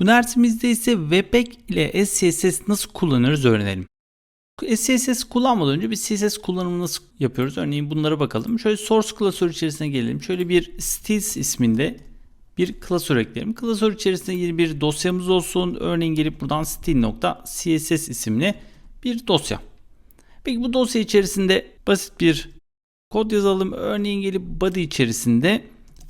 Bu dersimizde ise Webpack ile SCSS nasıl kullanırız öğrenelim. SCSS kullanmadan önce bir CSS kullanımı nasıl yapıyoruz? Örneğin bunlara bakalım. Şöyle source klasör içerisine gelelim. Şöyle bir styles isminde bir klasör ekleyelim. Klasör içerisinde yeni bir dosyamız olsun. Örneğin gelip buradan style.css isimli bir dosya. Peki bu dosya içerisinde basit bir kod yazalım. Örneğin gelip body içerisinde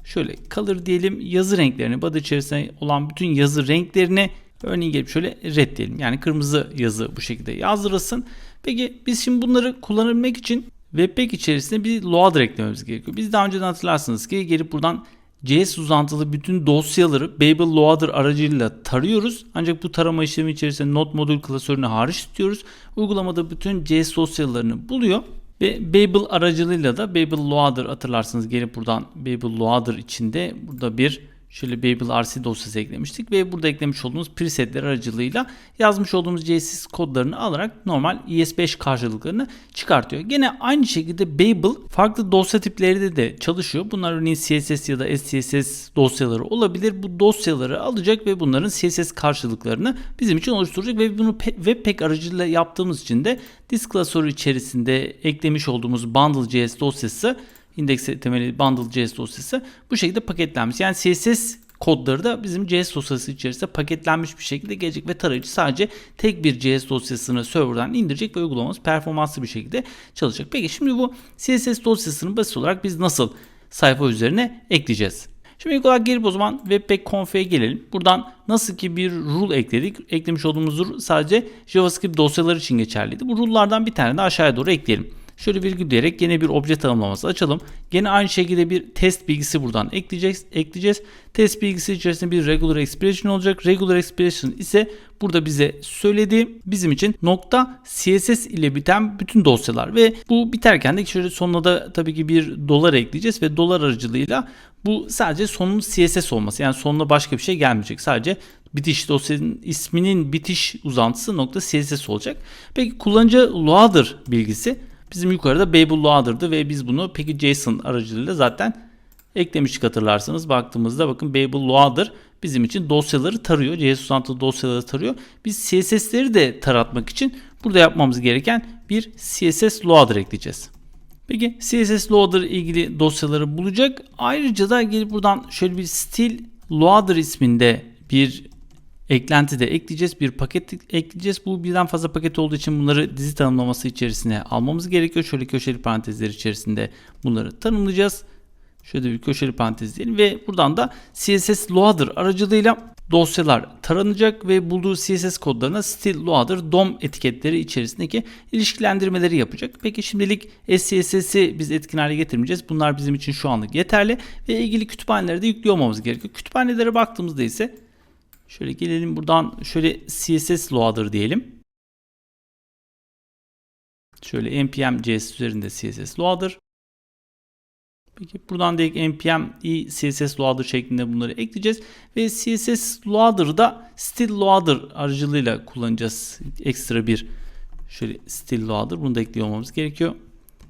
şöyle color diyelim yazı renklerini body içerisinde olan bütün yazı renklerini örneğin gelip şöyle red diyelim. Yani kırmızı yazı bu şekilde yazdırılsın. Peki biz şimdi bunları kullanabilmek için Webpack içerisinde bir loader eklememiz gerekiyor. Biz daha önceden hatırlarsınız ki gelip buradan JS uzantılı bütün dosyaları Babel Loader aracılığıyla tarıyoruz. Ancak bu tarama işlemi içerisinde Node modül klasörünü hariç tutuyoruz. Uygulamada bütün JS dosyalarını buluyor. Ve Babel aracılığıyla da Babel Loader hatırlarsınız. Gelip buradan Babel Loader içinde burada bir şöyle Babel RC dosyası eklemiştik ve burada eklemiş olduğumuz presetler aracılığıyla yazmış olduğumuz CSS kodlarını alarak normal ES5 karşılıklarını çıkartıyor. Gene aynı şekilde Babel farklı dosya tipleri de çalışıyor. Bunlar örneğin CSS ya da SCSS dosyaları olabilir. Bu dosyaları alacak ve bunların CSS karşılıklarını bizim için oluşturacak ve bunu Webpack aracılığıyla yaptığımız için de disk klasörü içerisinde eklemiş olduğumuz bundle.js dosyası indeks temeli bundle.js dosyası bu şekilde paketlenmiş. Yani CSS kodları da bizim JS dosyası içerisinde paketlenmiş bir şekilde gelecek ve tarayıcı sadece tek bir JS dosyasını serverdan indirecek ve uygulamamız performanslı bir şekilde çalışacak. Peki şimdi bu CSS dosyasını basit olarak biz nasıl sayfa üzerine ekleyeceğiz? Şimdi ilk olarak gelip o zaman Webpack config'e gelelim. Buradan nasıl ki bir rule ekledik. Eklemiş olduğumuz rule sadece JavaScript dosyaları için geçerliydi. Bu rule'lardan bir tane de aşağıya doğru ekleyelim. Şöyle virgül diyerek yine bir obje tanımlaması açalım. Gene aynı şekilde bir test bilgisi buradan ekleyeceğiz. ekleyeceğiz. Test bilgisi içerisinde bir regular expression olacak. Regular expression ise burada bize söylediği bizim için nokta CSS ile biten bütün dosyalar ve bu biterken de şöyle sonuna da tabii ki bir dolar ekleyeceğiz ve dolar aracılığıyla bu sadece sonun CSS olması. Yani sonuna başka bir şey gelmeyecek. Sadece bitiş dosyanın isminin bitiş uzantısı nokta CSS olacak. Peki kullanıcı loader bilgisi bizim yukarıda Babel Loader'dı ve biz bunu peki JSON aracılığıyla zaten eklemiştik hatırlarsanız. Baktığımızda bakın Babel Loader bizim için dosyaları tarıyor. JS uzantılı dosyaları tarıyor. Biz CSS'leri de taratmak için burada yapmamız gereken bir CSS Loader ekleyeceğiz. Peki CSS Loader ilgili dosyaları bulacak. Ayrıca da gelip buradan şöyle bir stil Loader isminde bir eklenti de ekleyeceğiz. Bir paket ekleyeceğiz. Bu birden fazla paket olduğu için bunları dizi tanımlaması içerisine almamız gerekiyor. Şöyle köşeli parantezler içerisinde bunları tanımlayacağız. Şöyle bir köşeli parantez diyelim ve buradan da CSS Loader aracılığıyla dosyalar taranacak ve bulduğu CSS kodlarına Still Loader DOM etiketleri içerisindeki ilişkilendirmeleri yapacak. Peki şimdilik SCSS'i biz etkin hale getirmeyeceğiz. Bunlar bizim için şu anlık yeterli ve ilgili kütüphaneleri de yüklüyor olmamız gerekiyor. Kütüphanelere baktığımızda ise Şöyle gelelim buradan şöyle CSS loader diyelim. Şöyle npm JS üzerinde CSS loader. Peki buradan direkt npm i css loader şeklinde bunları ekleyeceğiz ve css loader'da still loader aracılığıyla kullanacağız. Ekstra bir şöyle still loader bunu da ekliyor olmamız gerekiyor.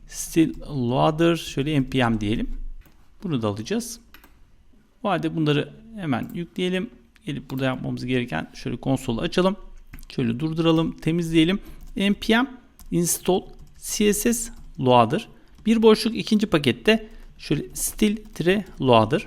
Still loader şöyle npm diyelim. Bunu da alacağız. O halde bunları hemen yükleyelim. Gelip burada yapmamız gereken şöyle konsolu açalım. Şöyle durduralım, temizleyelim. npm install css loader. Bir boşluk ikinci pakette şöyle still-loader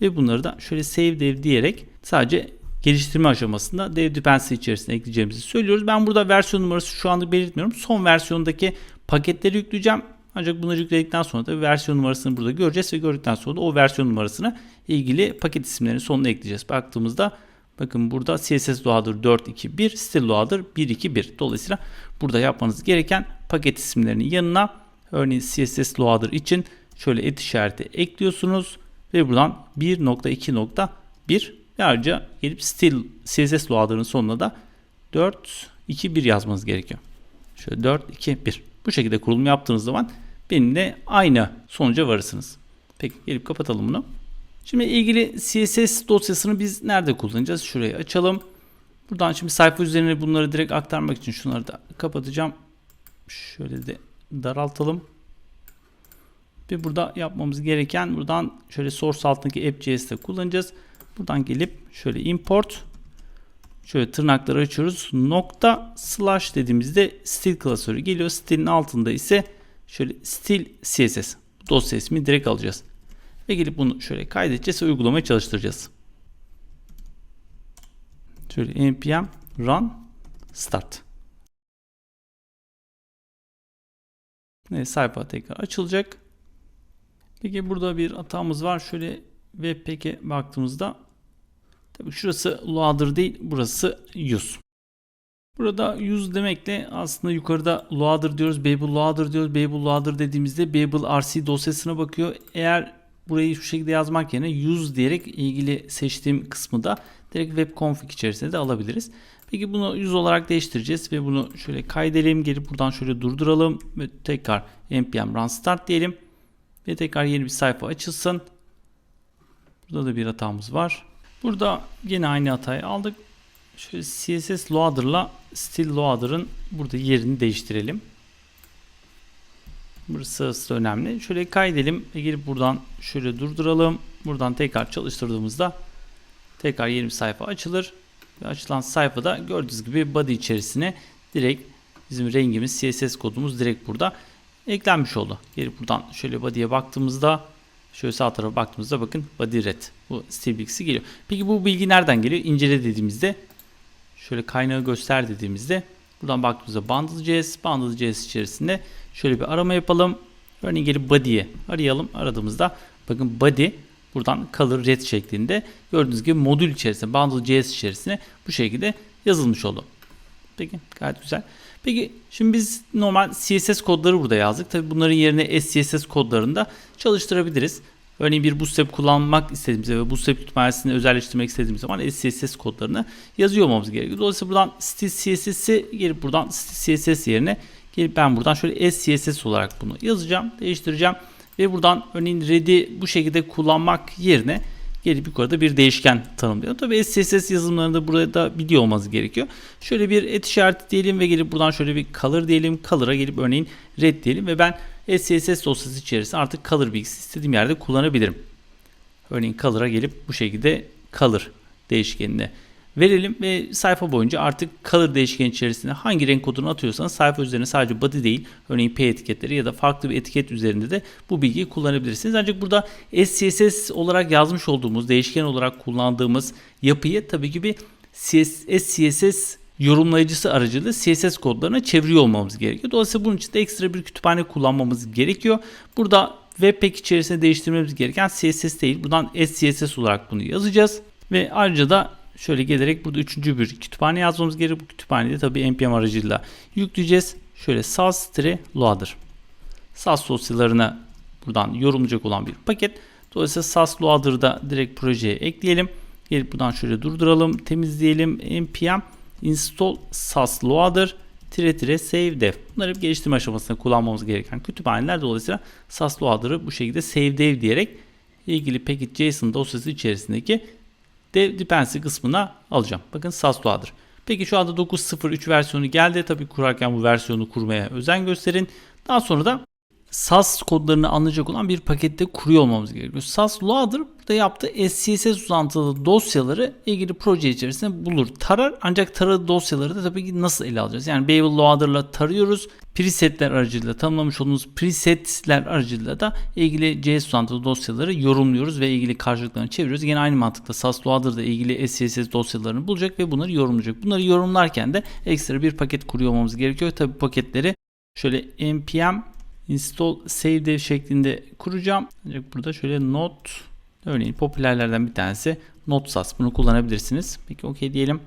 ve bunları da şöyle save dev diyerek sadece geliştirme aşamasında dev dependency içerisine ekleyeceğimizi söylüyoruz. Ben burada versiyon numarası şu anda belirtmiyorum. Son versiyondaki paketleri yükleyeceğim. Ancak bunları yükledikten sonra da versiyon numarasını burada göreceğiz ve gördükten sonra da o versiyon numarasını ilgili paket isimlerinin sonuna ekleyeceğiz. Baktığımızda bakın burada CSS Loader 421, Still Loader 121. Dolayısıyla burada yapmanız gereken paket isimlerinin yanına örneğin CSS Loader için şöyle et işareti ekliyorsunuz ve buradan 1.2.1 ve ayrıca gelip Still CSS Loader'ın sonuna da 421 yazmanız gerekiyor. Şöyle 421. Bu şekilde kurulum yaptığınız zaman benimle aynı sonuca varırsınız. Peki gelip kapatalım bunu. Şimdi ilgili CSS dosyasını biz nerede kullanacağız? Şurayı açalım. Buradan şimdi sayfa üzerine bunları direkt aktarmak için şunları da kapatacağım. Şöyle de daraltalım. Ve burada yapmamız gereken buradan şöyle source altındaki app.js'te kullanacağız. Buradan gelip şöyle import Şöyle tırnakları açıyoruz. Nokta slash dediğimizde stil klasörü geliyor. Stilin altında ise şöyle stil CSS dosya ismi direkt alacağız. Ve gelip bunu şöyle kaydedeceğiz ve uygulamaya çalıştıracağız. Şöyle npm run start. Evet, sayfa tekrar açılacak. Peki burada bir hatamız var. Şöyle webpack'e baktığımızda tabii şurası loader değil, burası use. Burada use demekle aslında yukarıda loader diyoruz, Babel loader diyoruz. Babel loader dediğimizde Babel RC dosyasına bakıyor. Eğer burayı şu şekilde yazmak yerine use diyerek ilgili seçtiğim kısmı da direkt web config içerisinde de alabiliriz. Peki bunu 100 olarak değiştireceğiz ve bunu şöyle kaydedelim. Gelip buradan şöyle durduralım ve tekrar npm run start diyelim. Ve tekrar yeni bir sayfa açılsın. Burada da bir hatamız var. Burada yine aynı hatayı aldık. Şöyle CSS loader'la stil loader'ın burada yerini değiştirelim. Burası önemli. Şöyle kaydedelim ve gelip buradan şöyle durduralım. Buradan tekrar çalıştırdığımızda tekrar yeni bir sayfa açılır. Ve açılan sayfada gördüğünüz gibi body içerisine direkt bizim rengimiz CSS kodumuz direkt burada eklenmiş oldu. Gelip buradan şöyle body'ye baktığımızda şöyle sağ tarafa baktığımızda bakın body red. Bu stil bilgisi geliyor. Peki bu bilgi nereden geliyor? İncele dediğimizde şöyle kaynağı göster dediğimizde buradan baktığımızda bundle.js, bundle.js içerisinde şöyle bir arama yapalım. Örneğin gelip body'ye arayalım. Aradığımızda bakın body buradan color red şeklinde gördüğünüz gibi modül içerisinde bundle.js içerisine bu şekilde yazılmış oldu. Peki gayet güzel. Peki şimdi biz normal CSS kodları burada yazdık. Tabi bunların yerine SCSS kodlarını da çalıştırabiliriz. Örneğin bir bootstrap kullanmak istediğimizde ve bootstrap kütüphanesini özelleştirmek istediğimiz zaman SCSS kodlarını yazıyor olmamız gerekiyor. Dolayısıyla buradan stil CSS'i gelip buradan stil CSS yerine gelip ben buradan şöyle SCSS olarak bunu yazacağım, değiştireceğim ve buradan örneğin ready bu şekilde kullanmak yerine gelip yukarıda bir değişken tanımlıyor. Tabi SCSS yazılımlarında burada biliyor olmanız gerekiyor. Şöyle bir et işareti diyelim ve gelip buradan şöyle bir color diyelim. Color'a gelip örneğin red diyelim ve ben SCSS dosyası içerisinde artık color bilgisi istediğim yerde kullanabilirim. Örneğin color'a gelip bu şekilde color değişkenine verelim ve sayfa boyunca artık color değişken içerisinde hangi renk kodunu atıyorsanız sayfa üzerine sadece body değil örneğin p etiketleri ya da farklı bir etiket üzerinde de bu bilgiyi kullanabilirsiniz. Ancak burada SCSS olarak yazmış olduğumuz değişken olarak kullandığımız yapıyı tabii ki bir SCSS yorumlayıcısı aracılığıyla CSS kodlarına çeviriyor olmamız gerekiyor. Dolayısıyla bunun için de ekstra bir kütüphane kullanmamız gerekiyor. Burada Webpack içerisinde değiştirmemiz gereken CSS değil. Buradan SCSS olarak bunu yazacağız. Ve ayrıca da şöyle gelerek burada üçüncü bir kütüphane yazmamız gerekiyor. Bu kütüphaneyi tabii npm aracılığıyla yükleyeceğiz. Şöyle sas-loader. Sas dosyalarını buradan yorumlayacak olan bir paket. Dolayısıyla sas loader'da direkt projeye ekleyelim. Gelip buradan şöyle durduralım, temizleyelim. npm install sas loader tire tire save dev. Bunları hep geliştirme aşamasında kullanmamız gereken kütüphaneler. Dolayısıyla sas loader'ı bu şekilde save dev diyerek ilgili package.json dosyası içerisindeki dev dependency kısmına alacağım. Bakın SAS loader. Peki şu anda 9.03 versiyonu geldi. Tabii kurarken bu versiyonu kurmaya özen gösterin. Daha sonra da SAS kodlarını anlayacak olan bir pakette kuruyor olmamız gerekiyor. SAS Loader burada yaptığı SCSS uzantılı dosyaları ilgili proje içerisinde bulur. Tarar ancak taradığı dosyaları da tabii ki nasıl ele alacağız? Yani Babel Loader'la tarıyoruz. Presetler aracılığıyla tanımlamış olduğumuz presetler aracılığıyla da ilgili JS uzantılı dosyaları yorumluyoruz ve ilgili karşılıklarını çeviriyoruz. Yine aynı mantıkta SAS Loader'da ilgili SCSS dosyalarını bulacak ve bunları yorumlayacak. Bunları yorumlarken de ekstra bir paket kuruyor olmamız gerekiyor. Tabii paketleri şöyle npm install save dev şeklinde kuracağım. Ancak burada şöyle not örneğin popülerlerden bir tanesi Notsas. Bunu kullanabilirsiniz. Peki okey diyelim.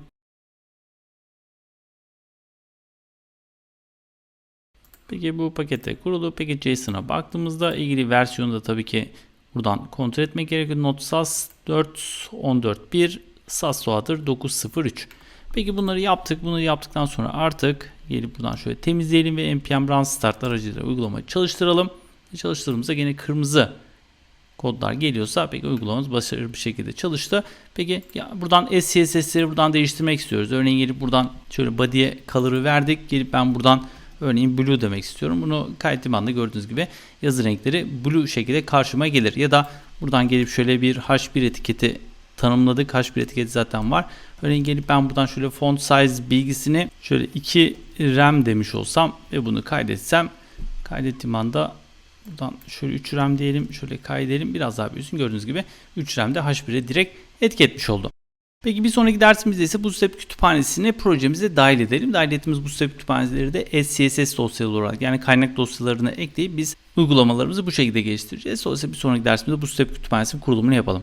Peki bu pakette kurulu. Peki JSON'a baktığımızda ilgili versiyonu da tabii ki buradan kontrol etmek gerekiyor. Notsas 4.14.1 SAS Loader 9.03. Peki bunları yaptık. Bunu yaptıktan sonra artık gelip buradan şöyle temizleyelim ve npm run start aracılığıyla uygulamayı çalıştıralım. Çalıştırdığımızda yine kırmızı kodlar geliyorsa peki uygulamamız başarılı bir şekilde çalıştı. Peki ya buradan SCSS'leri buradan değiştirmek istiyoruz. Örneğin gelip buradan şöyle body'ye color'ı verdik. Gelip ben buradan örneğin blue demek istiyorum. Bunu kaydettiğim anda gördüğünüz gibi yazı renkleri blue şekilde karşıma gelir. Ya da buradan gelip şöyle bir H1 etiketi tanımladık. H1 etiketi zaten var. Örneğin gelip ben buradan şöyle font size bilgisini şöyle 2 RAM demiş olsam ve bunu kaydetsem kaydettiğim anda buradan şöyle 3 RAM diyelim. Şöyle kaydedelim. Biraz daha büyüsün. Gördüğünüz gibi 3 RAM'de H1'e direkt etki etmiş oldu. Peki bir sonraki dersimizde ise Bootstrap kütüphanesini projemize dahil edelim. Dahil ettiğimiz Bootstrap kütüphaneleri de SCSS dosyaları olarak yani kaynak dosyalarını ekleyip biz uygulamalarımızı bu şekilde geliştireceğiz. Dolayısıyla bir sonraki dersimizde Bootstrap kütüphanesinin kurulumunu yapalım.